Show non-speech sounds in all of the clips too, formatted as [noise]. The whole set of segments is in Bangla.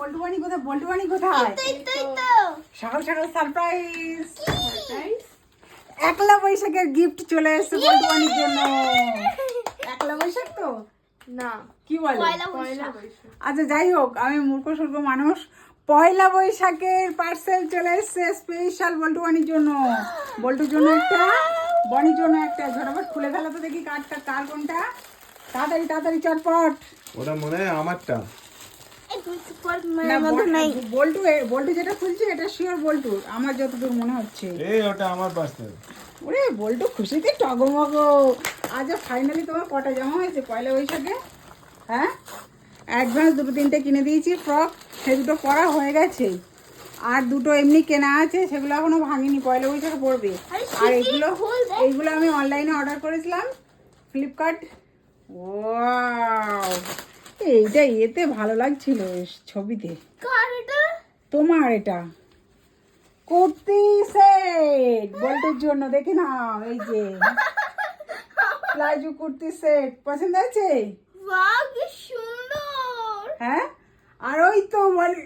বল্টু বানি কোথায়? বল্টু বানি কোথায় সকাল সকাল সারপ্রাইজ। একলা বৈশাখের গিফট চলে এসেছে বল্টু বানির জন্য। একলা বৈশাখ তো? না কি বলে? পয়লা পয়লা বৈশাখ। বৈশাখ। আচ্ছা যাই হোক আমি মূর্খ সূর্খ মানুষ। পয়লা বৈশাখের পার্সেল চলে এসেছে স্পেশাল বল্টু বানির জন্য। বল্টুর জন্য একটা বনির জন্য একটা। ঝটাফট খুলে ফেলা তো দেখি কার্ডটা কার কোনটা? তাড়াতাড়ি তাড়াতাড়ি চটপট। ওটা মনে হয় আমারটা। বল্টু এ- বল্টু যেটা খুলছে এটা শিওর বল্টু। আমার যতদূর মনে হচ্ছে। এই ওটা আমার পার্সেল ওরে বল্টু খুশিতে টগমগো। আজ ফাইনালি তোমার কটা জামা হয়েছে পয়লা বৈশাখে? হ্যাঁ? অ্যাডভান্স দুটো তিনটে কিনে দিয়েছি ফ্রক সে দুটো পরা হয়ে গেছে। আর দুটো এমনি কেনা আছে সেগুলো এখনও ভাঙিনি পয়লা বৈশাখে পড়বে। আর এগুলো এইগুলো আমি অনলাইনে অর্ডার করেছিলাম ফ্লিপকার্ট ওয়াও এইটা এতে ভালো লাগছিল ছবিতে। তোমার এটা। কুর্তি সেট বল্টুর জন্য দেখে নাও এই যে। [laughs] প্লাজো কুর্তি সেট পছন্দ আছে হ্যাঁ? আর ওই তো মানে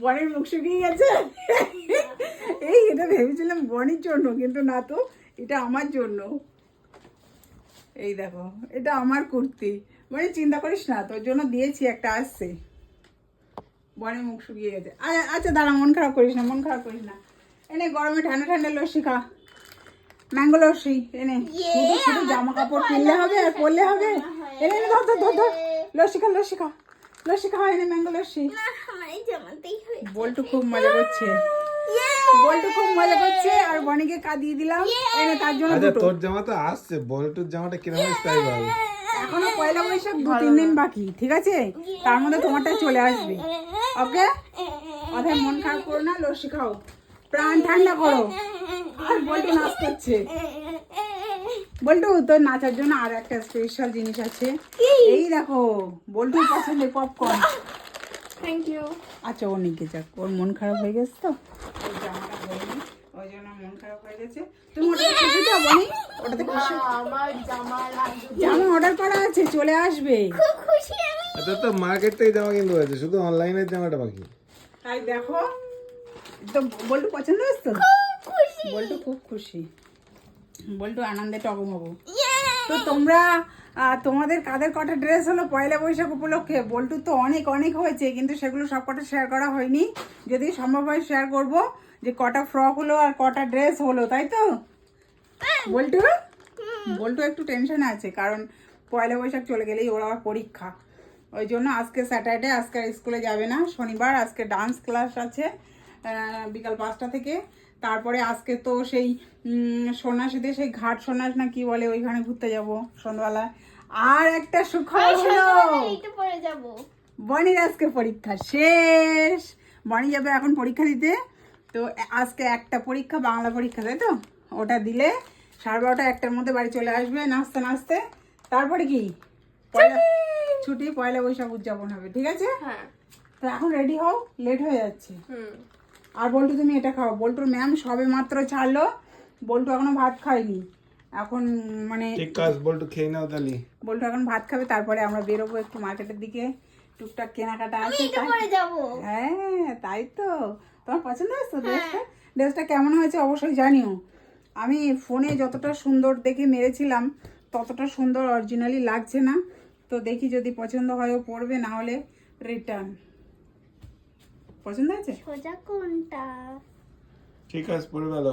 বনের মুখ শুকিয়ে গেছে। এই এটা ভেবেছিলাম বনির জন্য কিন্তু না তো এটা আমার জন্য। এই দেখো এটা আমার কুর্তি। মানে চিন্তা করিস না তোর জন্য দিয়েছি একটা আসছে। বনের মুখ শুকিয়ে গেছে। আচ্ছা দাঁড়া মন খারাপ করিস না মন খারাপ করিস না। এনে গরমে ঠান্ডা ঠান্ডা লস্যি খা। ম্যাঙ্গো লস্যি এনে। শুধু শুধু জামা কাপড় কিনলে হবে আর পরলে হবে? এনে এনে ধর ধর ধর লস্যি খা লস্যি খা। লস্যি খা এনে ম্যাঙ্গো লস্যি। বল্টু খুব মজা করছে। বল্টু খুব মজা করছে আর বনিকে কাঁদিয়ে দিলাম। এনে তার জন্য আচ্ছা দুটো। তোর জামা তো আসছে বল্টুর জামাটা কীরকম তাই বল এখনও পয়লা বৈশাখ দু তিন দিন বাকি ঠিক আছে? তার মধ্যে তোমারটা চলে আসবে। ওকে? অথায় মন খারাপ করো না লস্যি খাও। প্রাণ ঠান্ডা করো। আর বল্টু নাচ করছে। বল্টু তোর নাচার জন্য আর একটা স্পেশাল জিনিস আছে। এই দেখো বল্টু পছন্দের পপকর্ন থ্যাংক ইউ আচ্ছা ও নিকে যাক ওর মন খারাপ হয়ে গেছে তো ওই জামাটা হয়নি ওই জন্য মন খারাপ হয়ে গেছে। তুমি ওটাতে খুশি তো বনি? ওটাতে খুশি আমার জামা জামা অর্ডার করা আছে চলে আসবে। খুব খুশি আমি। এটা তো মার্কেট থেকে জামা কিনতে হয়েছে শুধু অনলাইনের জামাটা বাকি। তাই দেখো তো বল্টু পছন্দ হয়েছে তো? খুশি। বল্টু খুব খুশি। বল্টু আনন্দে টগমগো। তো তোমরা তোমাদের কাদের কটা ড্রেস হলো? পয়লা বৈশাখ উপলক্ষে। বল্টু তো অনেক অনেক হয়েছে, কিন্তু সেগুলো সব কটা শেয়ার করা হয়নি। যদি সম্ভব হয় শেয়ার করব, যে কটা ফ্রক হলো আর কটা ড্রেস হলো, তাই তো? বল্টু? বল্টু একটু টেনশন আছে, কারণ পয়লা বৈশাখ চলে গেলেই ওর আবার পরীক্ষা। ওই জন্য আজকে স্যাটারডে আজকে স্কুলে যাবে না। শনিবার আজকে ডান্স ক্লাস আছে। বিকাল পাঁচটা থেকে। তারপরে আজকে তো সেই সন্ন্যাসীদের সেই ঘাট সন্ন্যাস না কি বলে ওইখানে ঘুরতে যাব সন্ধ্যাবেলায়। আর একটা সুখবর হলো। বনির আজকে পরীক্ষা শেষ। বনি যাবে এখন পরীক্ষা দিতে। তো আজকে একটা পরীক্ষা বাংলা পরীক্ষা তাই তো? ওটা দিলে সাড়ে বারোটা একটার মধ্যে বাড়ি চলে আসবে নাচতে নাচতে। তারপরে কি? পয়লা ছুটি পয়লা বৈশাখ উদযাপন হবে ঠিক আছে? হ্যাঁ। তো এখন রেডি হও লেট হয়ে যাচ্ছে। হুম। আর বল্টু তুমি এটা খাও। বল্টুর ম্যাম সবে মাত্র ছাড়লো। বল্টু এখনও ভাত খায়নি। এখন মানে ঠিক কাজ বল্টু খেয়ে নাও তাহলে। বল্টু এখন ভাত খাবে তারপরে আমরা বেরোবো একটু মার্কেটের দিকে। টুকটাক কেনাকাটা আছে হ্যাঁ তাই তো। তোমার পছন্দ হয়েছে ড্রেসটা ড্রেসটা কেমন হয়েছে অবশ্যই জানিও। আমি ফোনে যতটা সুন্দর দেখে মেরেছিলাম ততটা সুন্দর অরিজিনালি লাগছে না। তো দেখি যদি পছন্দ হয় ও পড়বে না হলে রিটার্ন পছন্দ আছে সোজা কোনটা? ঠিক আছে পরে ভালো